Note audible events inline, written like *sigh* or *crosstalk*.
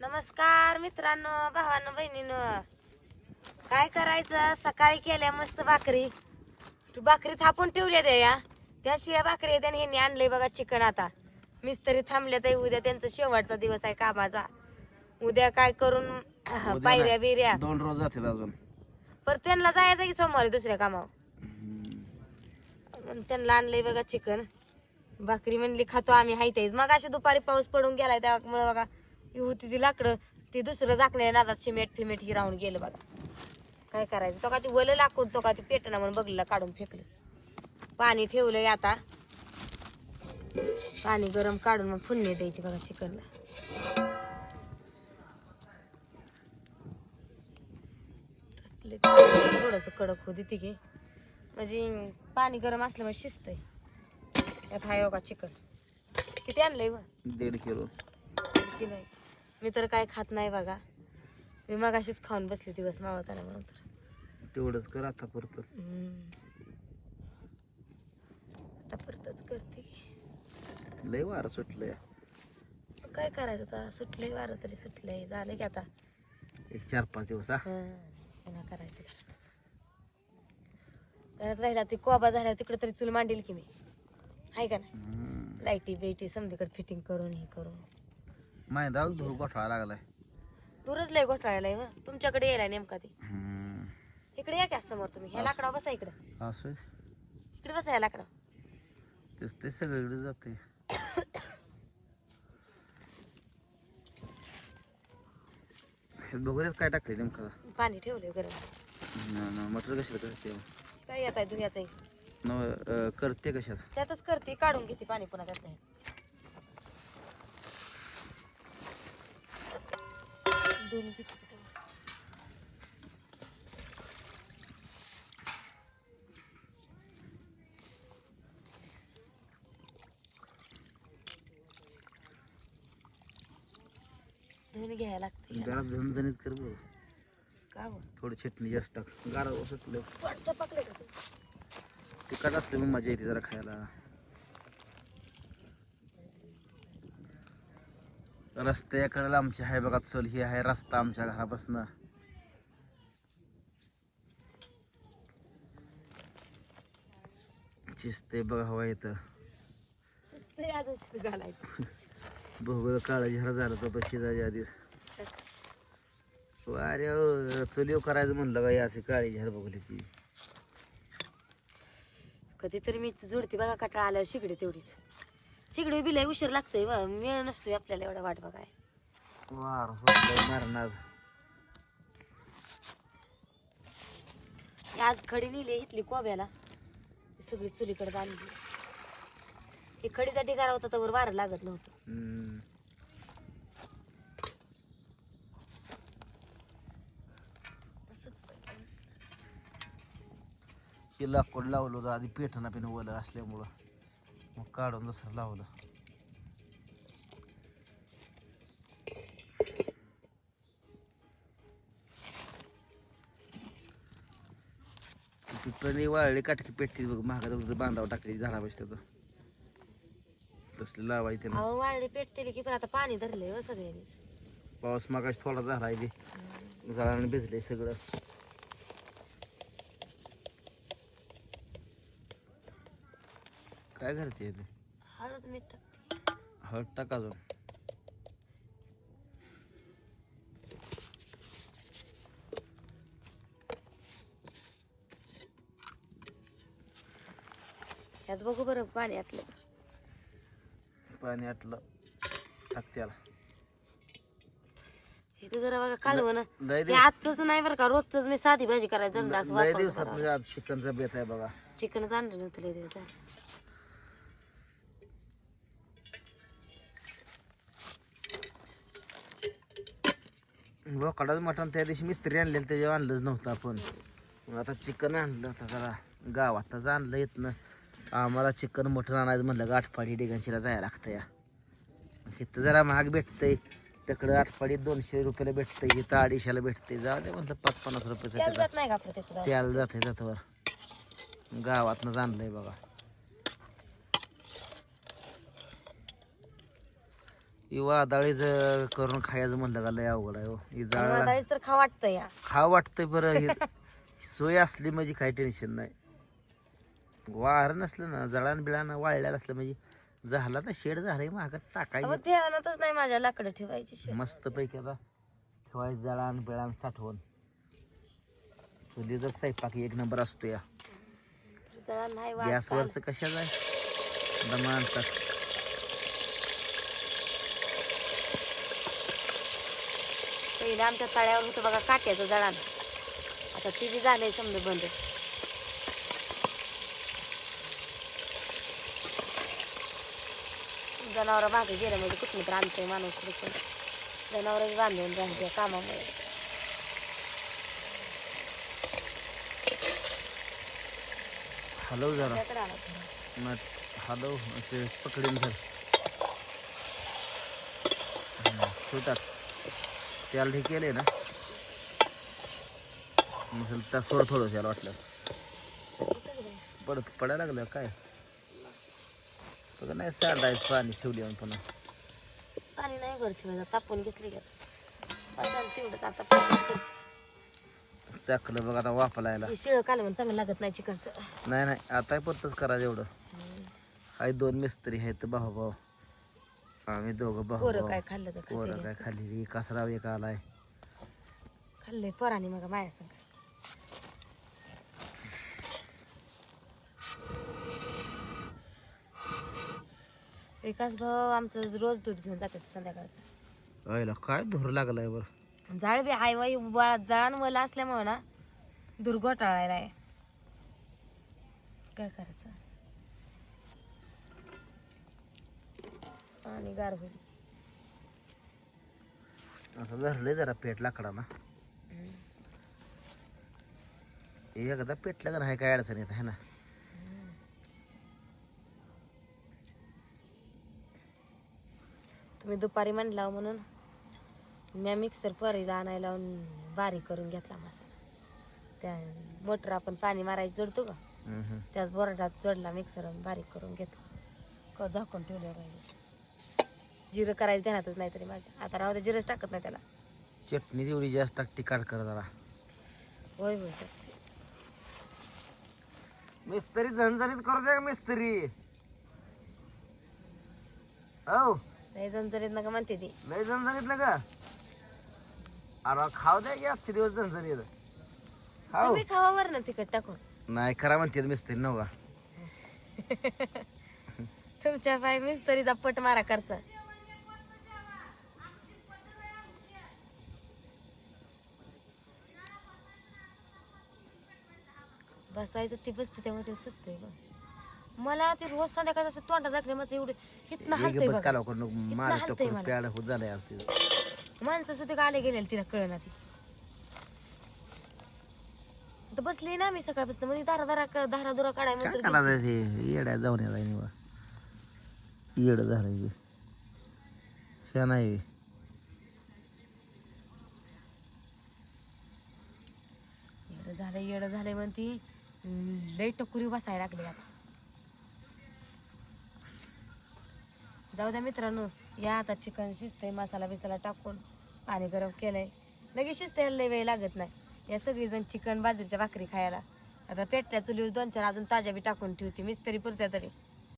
नमस्कार मित्रांनो भावांनो बहिणीनं. काय करायचं? सकाळी केल्या मस्त भाकरी. तू भाकरी थापून ठेवल्या त्या या. त्या शिळ्या भाकरी त्याने ह्यांनी आणलंय बघा चिकन आता. मिस्त्री थांबल्या तर उद्या त्यांचा शेवटचा दिवस आहे कामाचा. उद्या काय करून? पायऱ्या. बिऱ्या. दोन रोज जातील अजून. पर त्यांना जायचं की सोमवारी दुसऱ्या कामावर. त्यांना आणलंय बघा चिकन. भाकरी म्हणली खातो आम्ही हाय तेच मग अशा दुपारी पाऊस पडून गेलाय त्यामुळे बघा ही होती ती लाकडं. ती दुसरं झाकण्या नादात सिमेंट फिमेंट ही राहून गेलं बघा. काय करायचं? तो का ती वलं लाकूड तो का ती पेटना म्हणून बघलेला काढून फेकलं. पाणी ठेवलंय आता. पाणी गरम काढून मग फुलणे द्यायची बघा चिकनला. थोडस कडक होती ती घे म्हणजे पाणी गरम असल्यामुळे शिजतंय. यात हाय का चिकन. किती आणलंय दीड किलो. किती नाही. मी तर काय खात नाही बघा. मी मगाशीच खाऊन बसले दिवस मावताना म्हणून तर. तेवढंच कर आता परत. आता परतच करते. लय वारं सुटलंय. काय करायचं आता? सुटलंय वारं तरी सुटलंय. झालं की आता. एक चार पाच दिवस हा? हं, करायचं घरातच. घरात राहिला ती कोबा झाला तिकडे तरी चूल मांडेल की मी. आहे का नाही? हम्म. लाईटी बिटी समधीकडे फिटिंग करून हे करून. आहे धूर गोठवा लागलाय. दूरच लय घोटाळायला मग तुमच्याकडे यायला नेमका ते. हम्म. इकडे या की समोर तुम्ही. ह्या लाकडा बसा इकडे. असं? इकडे बसा ह्या लाकडा. तेच ते सगळीकडे जाते बघूनच काय टाकले नेमकं? पाणी ठेवलंय गरम. मटर कशाला करते? काय येत आहे दुनियाचं नव करते कशात? त्यातच करते काढून घेते पाणी पुन्हा त्यात दोन किती कुठं? धुवून घ्यायला लागते जरा झणझणीत कर बघ का थोडी चटणी जास्त टाक. गारा वाटचं पकले का तू? तिखट असलं मग मजा येते जरा खायला. रस्त्याकडे आमची आहे बघा चल ही आहे रस्ता आमच्या घरापासून. चिसते बघा हवा येतं भोगळ काळं झरा झालं तर पशी जायच्या आधीच अरे चुलीव करायचं म्हणलं का अशी काळी झर बघली ती कधीतरी मी जोडते बघा कटाळा आल्यावर शिगडी तेवढीच. शिगडी बिलाय उशीर लागतोय बा. वेळ नसतोय आपल्याला एवढा वाट बघाय. वार होतंय मारणार आज खडी नेली इथली कोब्याला. सगळी चुलीकडे बांधली. हे खडीचा ढिगारा होता तर वारं लागत नव्हतं. हे लाकूड लावलं होतं आधी पेठना पिणं ओलं असल्यामुळं. मग काढून दुसरं लावलं. पिपणी वाळली काटकी पेटती बघ महागात बांधावं टाकली झाडा बसल्या तसली लावायची अहो वाळली पेटतेली की पण आता पाणी धरलंय हो सगळ्यांनीच. पाऊस मागाशी थोडा झाला आहे झाडाने भिजले सगळं. काय करते तू? हळद मीठ हळद टाक अजून. यात बघू बरं पाणी आतलं पाणी आटलं. टाक त्याला इथं जरा बघा कालवं ना. आजच नाही बरं का रोजच मी साधी भाजी करायचं दिवसात आज चिकनचा बेत आहे बघा. चिकनच आणलं नव्हतं लय बोकडाचं मटण त्या दिवशी मिस्त्री आणलेलं त्याच्यावर आणलंच नव्हतं आपण. आता चिकन आणलं आता जरा गावात आणलं येत ना आम्हाला चिकन मटण आणायचं म्हणलं आठपाडी डिगनशीला जायला लागतं या इथं जरा महाग भेटतंय. तिकडं आठपाडीत दोनशे रुपयाला भेटतंय इथं अडीचशेला भेटतंय. जाऊ दे म्हणलं पाच पन्नास रुपयाचं त्याला जाते जातवर. गावातनंच आणलंय बघा. ही वादळीच करून खायचं म्हणलं का लय अवघड आहे हो. ही जाळ वादळीच तर खा वाटतं या. खा वाटतंय बरं हे *laughs* सोय असली म्हणजे काही टेन्शन नाही. वार नसलं ना जळान बिळान वाळलेलं असलं म्हणजे झाला तर शेड झालंय मागं अहो, टाकायचं नाही माझ्या लाकडं ठेवायची. मस्त पैकी आता ठेवायचं जळान बिळान साठवून. चुलीचा स्वयंपाक एक नंबर असतो या. जरा नाही गॅसवरच कशाच आहे? पहिले आमच्या तळ्यावर होतं बघा काट्याचं जळान आता ती बी झालंय समजा बंद. जनावर मागे गेलं म्हणजे कुठून तर आणतंय माणूस कुठून जनावर बांधून राहते कामामुळे. हलव जरा. आला तो. पकडून सुटात त्याला हे केले ना. त्या सोड थोडं त्याला वाटलं. पडत पडायला लागलं काय? बघा नाही सांडायचं पाणी ठेवली म्हणून पुन्हा. पाणी नाही घर ठेवायचं तापून घेतली का? तेवढंच आता. टाकलं बघा आता वापरायला शिळं कालवण चांगलं लागत नाही चिकनचं. नाही नाही आता परतच करायचं एवढं. हाय दोन मिस्त्री आहेत भाऊ भाऊ. आम्ही दोघं भाऊ पोरं काय खाल्लं तर पोरं काय खाली कसराव एक आलाय. खाल्लंय पोराने मग माया संग. विकास भाऊ आमचं रोज दूध घेऊन जातात संध्याकाळचं. आईला काय धूर लागलाय बरं? जाळ बी हाय वाई जळान वला असल्यामुळे ना दुर्घोटाळायला आहे. काय करायचं? आणि गार होईल. आता धरलंय जरा पेट लाकडाना. एकदा पेटलं का नाही काय अडचण येत आहे ना. तुम्ही दुपारी म्हणला म्हणून मी मिक्सर परीला आणायला लावून बारीक करून घेतला मसाला त्या मोटर आपण पाणी मारायचं जोडतो का. त्याच बोरडात जोडला मिक्सर बारीक करून घेतला. क झाकून ठेवले पाहिजे जिरं करायचं ध्यानातच नाही तरी माझ्या. आता राहू दे जिरंच टाकत नाही त्याला. चटणी तेवढी जास्त टाकटी काढ कर जरा. होय होय टाकते. मिस्त्री झणझणीत करू दे मिस्त्री? हो लय जणजणीत नका म्हणते ती. लय झणझणीत ना का अरे खाऊ दे की आजचे दिवस झणझणीत. खाऊ. तुम्ही खावा वर ना तिखट टाकून. नाही करा म्हणते मिस्त्री नव्हा *laughs* तुमच्या पाय मिस्तरीचा पट मारा करचा बसायचं ती बसते तेव्हा ते सुचतंय बघ मला ते रोज संध्याकाळचं असं तोंडात दाखले माझं एवढं इथनं हलतंय बघा हलतंय मला. प्याड होत झालंय आज तिथं. माणसं सुद्धा आले गेले तिला कळना ती बसली ना मी सकाळपासून म्हणजे दारा दारा धारा दुरा काढाय काय म्हणतो करायचं ते येड्या जाऊन यायला निवा येड. ह्या नाही बे. येडं झालंय येडं झालंय म्हणती लई टकुरी बसायला लागली आता. जाऊ द्या मित्रांनो या आता चिकन शिजतंय मसाला बिसाला टाकून पाणी गरम केलंय. लगेच शिजतायला लई वेळ लागत नाही. या सगळीजण चिकन बाजरीच्या भाकरी खायला. आता पेटल्या चुलीवर दोन चार अजून ताज्या बी टाकून ठेवते मिस्त्री पुरत्या तरी.